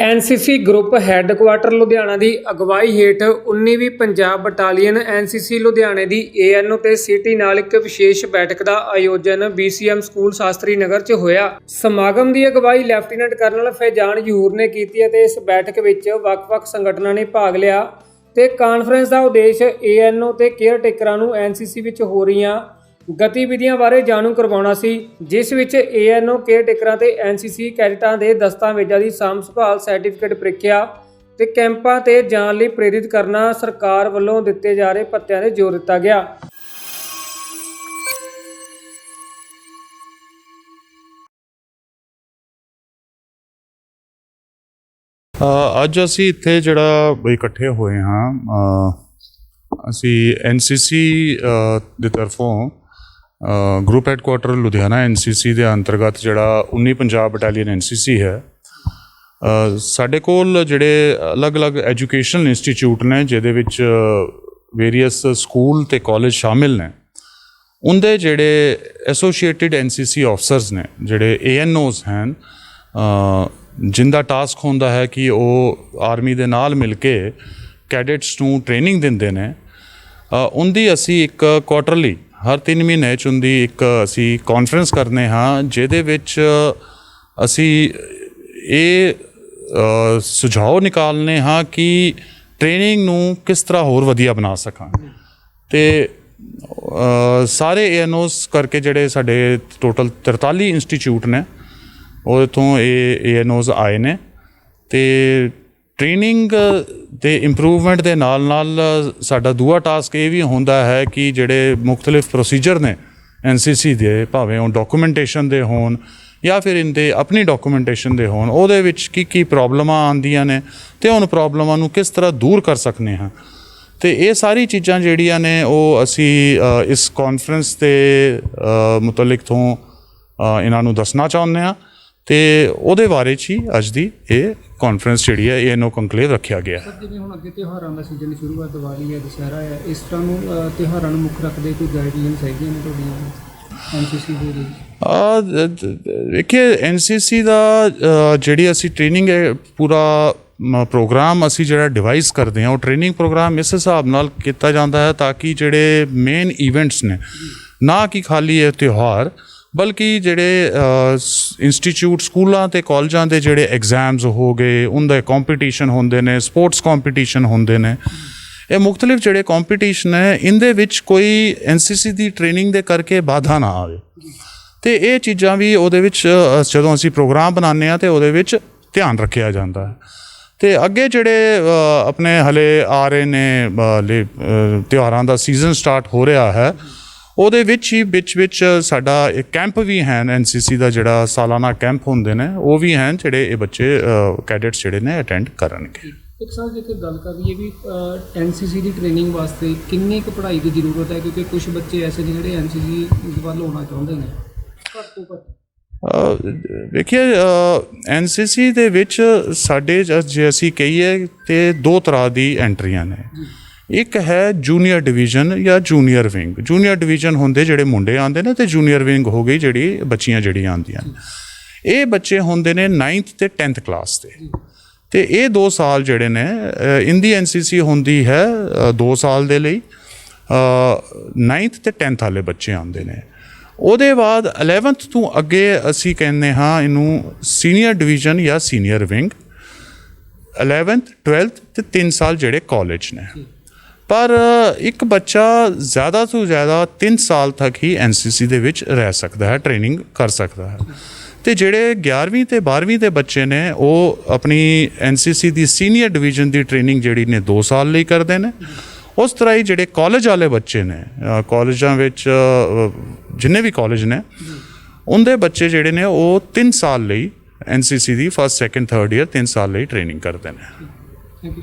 NCC group headquarter Ludhiana ਦੀ ਅਗਵਾਈ ਹੇਠ 19ਵੀਂ ਪੰਜਾਬ ਬਟਾਲੀਅਨ ਐਨਸੀਸੀ ਲੁਧਿਆਣੇ ਦੀ ਏਐਨਓ ਤੇ ਸਿਟੀ ਨਾਲ ਇੱਕ ਵਿਸ਼ੇਸ਼ ਬੈਠਕ ਦਾ ਆਯੋਜਨ ਬੀਸੀਐਮ ਸਕੂਲ ਸ਼ਾਸਤਰੀ ਨਗਰ 'ਚ ਹੋਇਆ। ਸਮਾਗਮ ਦੀ ਅਗਵਾਈ ਲੈਫਟੀਨੈਂਟ ਕਰਨਲ ਫੈਜ਼ਾਨ ਯੂਰ ਨੇ ਕੀਤੀ ਅਤੇ ਇਸ ਬੈਠਕ ਵਿੱਚ ਵੱਖ-ਵੱਖ ਸੰਗਠਨਾਂ ਨੇ ਭਾਗ ਲਿਆ ਤੇ ਕਾਨਫਰੰਸ ਦਾ ਉਦੇਸ਼ ਏਐਨਓ ਤੇ ਕੇਅਰ ਟੇਕਰਾਂ ਨੂੰ ਐਨਸੀਸੀ ਵਿੱਚ ਹੋ ਰਹੀਆਂ ਗਤੀਵਿਧੀਆਂ ਬਾਰੇ ਜਾਣੂ ਕਰਵਾਉਣਾ ਸੀ ਜਿਸ ਵਿੱਚ ਏਐਨਓ ਕੇਅਰ ਟੇਕਰਾਂ ਤੇ ਐਨਸੀਸੀ ਕੈਡਿਟਾਂ ਦੇ ਦਸਤਾਵੇਜ਼ਾਂ ਦੀ ਸਾਂਭ ਸੰਭਾਲ ਸਰਟੀਫਿਕੇਟ ਪ੍ਰੀਖਿਆ ਤੇ ਕੈਂਪਾਂ ਤੇ ਜਾਣ ਲਈ ਪ੍ਰੇਰਿਤ ਕਰਨਾ ਸਰਕਾਰ ਵੱਲੋਂ ਦਿੱਤੇ ਜਾ ਰਹੇ ਭੱਤਿਆਂ ਤੇ ਜ਼ੋਰ ਦਿੱਤਾ ਗਿਆ। ਅੱਜ ਅਸੀਂ ਇੱਥੇ ਜਿਹੜਾ ਇਕੱਠੇ ਹੋਏ ਹਾਂ ਅ, ਅਸੀਂ ਐਨਸੀਸੀ ਦੇ ਤਰਫੋਂ ਗਰੁੱਪ ਹੈੱਡਕੁਆਟਰ ਲੁਧਿਆਣਾ ਐਨਸੀਸੀ ਦੇ ਅੰਤਰਗਤ ਜਿਹੜਾ 19 ਪੰਜਾਬ ਬਟਾਲੀਅਨ ਐਨਸੀਸੀ ਹੈ। ਸਾਡੇ ਕੋਲ ਜਿਹੜੇ ਅਲੱਗ-ਅਲੱਗ ਐਜੂਕੇਸ਼ਨਲ ਇੰਸਟੀਚਿਊਟ ਨੇ ਜਿਹਦੇ ਵਿੱਚ ਵੇਰੀਅਸ ਸਕੂਲ ਤੇ ਕਾਲਜ ਸ਼ਾਮਿਲ ਨੇ। ਉਹਦੇ ਜਿਹੜੇ ਐਸੋਸੀਏਟਿਡ ਐਨਸੀਸੀ ਆਫਸਰਸ ਨੇ ਜਿਹੜੇ ਏਐਨਓਸ ਹਨ ਅ, ਜਿੰਦਾ ਟਾਸਕ ਹੁੰਦਾ ਹੈ ਕਿ ਉਹ ਆਰਮੀ ਦੇ ਨਾਲ ਮਿਲ ਕੇ ਕੈਡੇਟਸ ਨੂੰ ਟ੍ਰੇਨਿੰਗ ਦਿੰਦੇ ਨੇ। ਉਹਦੀ ਅਸੀਂ ਇੱਕ ਕੁਆਟਰਲੀ ਹਰ 3 ਮਹੀਨੇ ਚ ਉਹਦੀ ਇੱਕ ਅਸੀਂ ਕਾਨਫਰੰਸ ਕਰਨੇ ਹਾਂ ਜਿਹਦੇ ਵਿੱਚ ਅਸੀਂ ਇਹ ਅ, ਸੁਝਾਅ ਨਿਕਾਲਨੇ ਹਾਂ ਕਿ ਟ੍ਰੇਨਿੰਗ ਨੂੰ ਕਿਸ ਤਰ੍ਹਾਂ ਹੋਰ ਵਧੀਆ ਬਣਾ ਸਕਾਂ। ਤੇ ਅ, ਸਾਰੇ ਏਐਨਓਸ ਕਰਕੇ ਜਿਹੜੇ ਸਾਡੇ ਟੋਟਲ 43 ਇੰਸਟੀਚਿਊਟ ਨੇ ਉਹਦੇ ਤੋਂ ਇਹ ਏਐਨਓਸ ਆਏ ਨੇ। ਤੇ ਟ੍ਰੇਨਿੰਗ ਦੇ ਇੰਪਰੂਵਮੈਂਟ ਦੇ ਨਾਲ ਨਾਲ ਸਾਡਾ ਦੂਆ ਟਾਸਕ ਇਹ ਵੀ ਹੁੰਦਾ ਹੈ ਕਿ ਜਿਹੜੇ ਮੁxtਲਿਫ ਪ੍ਰੋਸੀਜਰ ਨੇ ਐਨਸੀਸੀ ਦੇ ਭਾਵੇਂ ਉਹ ਡਾਕੂਮੈਂਟੇਸ਼ਨ ਦੇ ਹੋਣ ਜਾਂ ਫਿਰ ਇਹਦੇ ਆਪਣੀ ਡਾਕੂਮੈਂਟੇਸ਼ਨ ਦੇ ਹੋਣ ਉਹਦੇ ਵਿੱਚ ਕੀ ਕੀ ਪ੍ਰੋਬਲਮਾਂ ਆਉਂਦੀਆਂ ਨੇ ਤੇ ਉਹਨਾਂ ਪ੍ਰੋਬਲਮਾਂ ਨੂੰ ਕਿਸ ਤਰ੍ਹਾਂ ਦੂਰ ਕਰ ਸਕਨੇ ਹਾਂ। ਤੇ ਇਹ ਸਾਰੀ ਚੀਜ਼ਾਂ ਜਿਹੜੀਆਂ ਨੇ ਉਹ ਅਸੀਂ ਇਸ ਕਾਨਫਰੰਸ ਦੇ ਅ, ਮੁਤਲਕ ਤੋਂ ਇਹਨਾਂ ਨੂੰ ਦੱਸਣਾ ਚਾਹੁੰਦੇ ਹਾਂ। ਤੇ ਉਹਦੇ ਬਾਰੇ 'ਚ ਹੀ ਅੱਜ ਦੀ ਇਹ ਕਾਨਫਰੰਸ ਜਿਹੜੀ ਹੈ ਇਹ ਨੋ ਕੰਕਲੇਵ ਰੱਖਿਆ ਗਿਆ ਹੈ। ਜਿਵੇਂ ਹੁਣ ਅੱਗੇ ਤਿਉਹਾਰਾਂ ਦਾ ਸੀਜ਼ਨ ਸ਼ੁਰੂ ਹੈ ਦੀਵਾਲੀ ਹੈ ਦੁਸਹਿਰਾ ਹੈ ਇਸ ਤਰ੍ਹਾਂ ਨੂੰ ਤਿਉਹਾਰਾਂ ਨੂੰ ਮੁੱਖ ਰੱਖਦੇ ਕੋਈ ਗਾਈਡਲਾਈਨਸ ਹੈਗੀਆਂ ਨੇ ਤੁਹਾਡੀਆਂ? ਐਨਸੀਸੀ ਦੇ ਆ ਦੇਖਿਏ ਐਨਸੀਸੀ ਦਾ ਜਿਹੜੀ ਅਸੀਂ ਟ੍ਰੇਨਿੰਗ ਹੈ ਪੂਰਾ ਪ੍ਰੋਗਰਾਮ ਅਸੀਂ ਜਿਹੜਾ ਡਿਵਾਈਸ ਕਰਦੇ ਹਾਂ ਉਹ ਟ੍ਰੇਨਿੰਗ ਪ੍ਰੋਗਰਾਮ ਇਸ ਹਿਸਾਬ ਨਾਲ ਕੀਤਾ ਜਾਂਦਾ ਹੈ ਤਾਂ ਕਿ ਜਿਹੜੇ ਮੇਨ ਇਵੈਂਟਸ ਨੇ ਨਾ ਕਿ ਖਾਲੀ ਇਹ ਤਿਉਹਾਰ ਬਲਕਿ ਜਿਹੜੇ ਇੰਸਟੀਚਿਊਟ ਸਕੂਲਾਂ ਤੇ ਕਾਲਜਾਂ ਦੇ ਜਿਹੜੇ ਐਗਜ਼ਾਮਸ ਹੋ ਗਏ, ਉਹਦੇ ਕੰਪੀਟੀਸ਼ਨ ਹੁੰਦੇ ਨੇ ਸਪੋਰਟਸ ਕੰਪੀਟੀਸ਼ਨ ਹੁੰਦੇ ਨੇ, ਇਹ ਮੁxtਲਿਫ ਜਿਹੜੇ ਕੰਪੀਟੀਸ਼ਨ ਹੈ, ਇਹਦੇ ਵਿੱਚ ਕੋਈ ਐਨਸੀਸੀ ਦੀ ਟ੍ਰੇਨਿੰਗ ਦੇ ਕਰਕੇ ਬਾਧਾ ਨਾ ਆਵੇ। ਤੇ ਇਹ ਚੀਜ਼ਾਂ ਵੀ ਉਹਦੇ ਵਿੱਚ ਜਦੋਂ ਅਸੀਂ ਪ੍ਰੋਗਰਾਮ ਬਣਾਉਂਦੇ ਆ ਤੇ ਉਹਦੇ ਵਿੱਚ ਧਿਆਨ ਰੱਖਿਆ ਜਾਂਦਾ ਹੈ। ਤੇ ਅੱਗੇ ਜਿਹੜੇ ਆਪਣੇ ਹਲੇ ਆ ਰਹੇ ਨੇ ਤਿਉਹਾਰਾਂ ਦਾ ਸੀਜ਼ਨ ਸਟਾਰਟ ਹੋ ਰਿਹਾ ਹੈ ਉਹਦੇ ਵਿੱਚ ਹੀ ਵਿੱਚ ਵਿੱਚ ਸਾਡਾ ਇੱਕ ਕੈਂਪ ਵੀ ਹੈ ਐਨਸੀਸੀ ਦਾ ਜਿਹੜਾ ਸਾਲਾਨਾ ਕੈਂਪ ਹੁੰਦੇ ਨੇ ਉਹ ਵੀ ਹਨ ਜਿਹੜੇ ਇਹ ਬੱਚੇ ਕੈਡੇਟਸ ਜਿਹੜੇ ਨੇ ਅਟੈਂਡ ਕਰਨਗੇ। ਇੱਕ ਸਾਲ ਜੇਕਰ ਗੱਲ ਕਰ ਲਈਏ ਵੀ ਐਨਸੀਸੀ ਦੀ ਟ੍ਰੇਨਿੰਗ ਵਾਸਤੇ ਕਿੰਨੀ ਕੁ ਪੜ੍ਹਾਈ ਦੀ ਜ਼ਰੂਰਤ ਹੈ? ਕਿਉਂਕਿ ਕੁਝ ਬੱਚੇ ਐਸੇ ਨੇ ਜਿਹੜੇ ਐਨਸੀਸੀ ਵੱਲ ਹੋਣਾ ਚਾਹੁੰਦੇ ਨੇ। ਘੱਟ ਤੋਂ ਘੱਟ। ਅ, ਵੇਖਿਏ ਐਨਸੀਸੀ ਦੇ ਵਿੱਚ ਸਾਡੇ ਜੇ ਅਸੀਂ ਕਹੀਏ ਤੇ ਦੋ ਤਰ੍ਹਾਂ ਦੀ ਐਂਟਰੀਆਂ ਨੇ। ਇੱਕ ਹੈ ਜੂਨੀਅਰ ਡਿਵੀਜ਼ਨ ਜਾਂ ਜੂਨੀਅਰ ਵਿੰਗ। ਜੂਨੀਅਰ ਡਿਵੀਜ਼ਨ ਹੁੰਦੇ ਜਿਹੜੇ ਮੁੰਡੇ ਆਉਂਦੇ ਨੇ ਤੇ ਜੂਨੀਅਰ ਵਿੰਗ ਹੋ ਗਈ ਜਿਹੜੀ ਬੱਚੀਆਂ ਜਿਹੜੀਆਂ ਆਉਂਦੀਆਂ ਨੇ। ਇਹ ਬੱਚੇ ਹੁੰਦੇ ਨੇ 9th ਤੇ 10th ਕਲਾਸ ਦੇ ਤੇ ਇਹ 2 ਸਾਲ ਜਿਹੜੇ ਨੇ ਅ, ਇੰਦੀ ਐਨਸੀਸੀ ਹੁੰਦੀ ਹੈ 2 ਸਾਲ ਦੇ ਲਈ। 9th ਤੇ 10th ਵਾਲੇ ਬੱਚੇ ਆਉਂਦੇ ਨੇ। ਉਹਦੇ ਬਾਅਦ 11th ਤੋਂ ਅੱਗੇ ਅਸੀਂ ਕਹਿੰਦੇ ਹਾਂ ਇਹਨੂੰ ਸੀਨੀਅਰ ਡਿਵੀਜ਼ਨ ਜਾਂ ਸੀਨੀਅਰ ਵਿੰਗ। 11th 12th ਤੇ 3 ਸਾਲ ਜਿਹੜੇ ਕਾਲਜ ਨੇ। ਪਰ ਇੱਕ ਬੱਚਾ ਜ਼ਿਆਦਾ ਤੋਂ ਜ਼ਿਆਦਾ 3 ਸਾਲ ਤੱਕ ਹੀ ਐਨਸੀਸੀ ਦੇ ਵਿੱਚ ਰਹਿ ਸਕਦਾ ਹੈ ਟ੍ਰੇਨਿੰਗ ਕਰ ਸਕਦਾ ਹੈ। ਤੇ ਜਿਹੜੇ 11ਵੀਂ ਤੇ 12ਵੀਂ ਦੇ ਬੱਚੇ ਨੇ, ਉਹ ਆਪਣੀ ਐਨਸੀਸੀ ਦੀ ਸੀਨੀਅਰ ਡਿਵੀਜ਼ਨ ਦੀ ਟ੍ਰੇਨਿੰਗ ਜਿਹੜੀ ਨੇ 2 ਸਾਲ ਲਈ ਕਰਦੇ ਨੇ। ਉਸ ਤਰ੍ਹਾਂ ਹੀ ਜਿਹੜੇ ਕਾਲਜ ਵਾਲੇ ਬੱਚੇ ਨੇ ਕਾਲਜਾਂ ਵਿੱਚ ਜਿੰਨੇ ਵੀ ਕਾਲਜ ਨੇ, ਉਹਦੇ ਬੱਚੇ ਜਿਹੜੇ ਨੇ, ਉਹ 3 ਸਾਲ ਲਈ ਐਨਸੀਸੀ ਦੀ ਫਸਟ ਸੈਕੰਡ ਥਰਡ ਇਅਰ 3 ਸਾਲ ਲਈ ਟ੍ਰੇਨਿੰਗ ਕਰਦੇ ਨੇ। Thank you